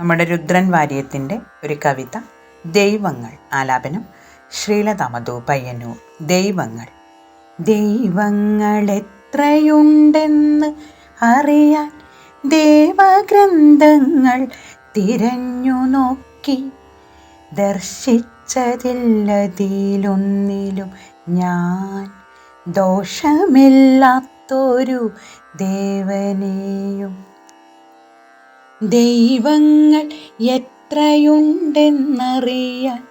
നമ്മുടെ രുദ്രൻ വാര്യത്തിന്റെ ഒരു കവിത ദൈവങ്ങൾ ആലാപനം ശ്രീലതമധു പയ്യന്നൂർ ദൈവങ്ങൾ. ദൈവങ്ങൾ എത്രയുണ്ടെന്ന് അറിയാൻ ദേവഗ്രന്ഥങ്ങൾ തിരഞ്ഞു നോക്കി. ദർശിച്ചതില്ലതിലൊന്നിലും ഞാൻ ദോഷമില്ലാത്തൊരു ദേവനെയും ദൈവങ്ങൾ എത്രയുണ്ടെന്നറിയാൻ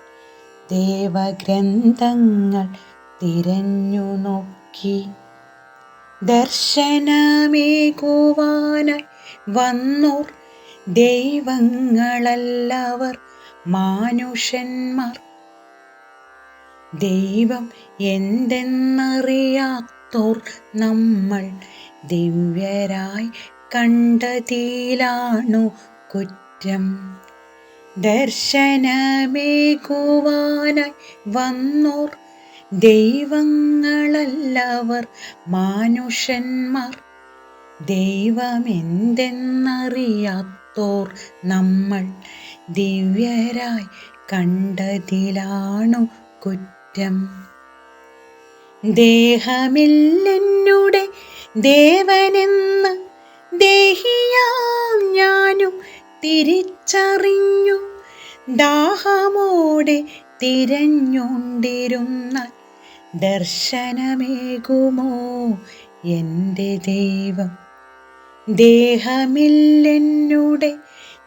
ദേവഗ്രന്ഥങ്ങൾ തിരഞ്ഞു നോക്കി. ദർശനമേകുവാനായി വന്നോർ ദൈവങ്ങളല്ലവർ മാനുഷന്മാർ. ദൈവം എന്തെന്നറിയാത്തോർ നമ്മൾ ദിവ്യരായി കണ്ടതിലാണു കുറ്റം. ദർശനമേകുവാനായി വന്നോർ. ദൈവങ്ങളല്ലവർ മാനുഷന്മാർ. ദൈവമെന്തെന്നറിയാത്തോർ നമ്മൾ ദിവ്യരായി കണ്ടതിലാണു കുറ്റം. ദേഹമില്ലെന്നുടെ ദേവനെന്ന് ദേഹിയാം ഞാനും തിരിച്ചറിഞ്ഞു. ദാഹമോടെ തിരഞ്ഞുണ്ടിരുന്ന ദർശനമേകുമോ എന്റെ ദൈവം? ദേഹമില്ലെന്നുടെ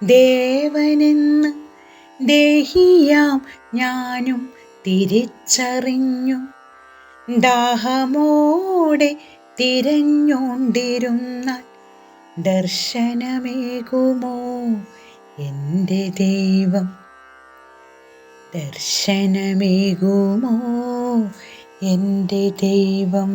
ദേവനെന്ന് ദേഹിയാം ഞാനും തിരിച്ചറിഞ്ഞു. ദാഹമോടെ തിരഞ്ഞോണ്ടിരുന്നാൽ ദർശനമേകുമോ എന്റെ ദൈവം? ദർശനമേകുമോ എന്റെ ദൈവം?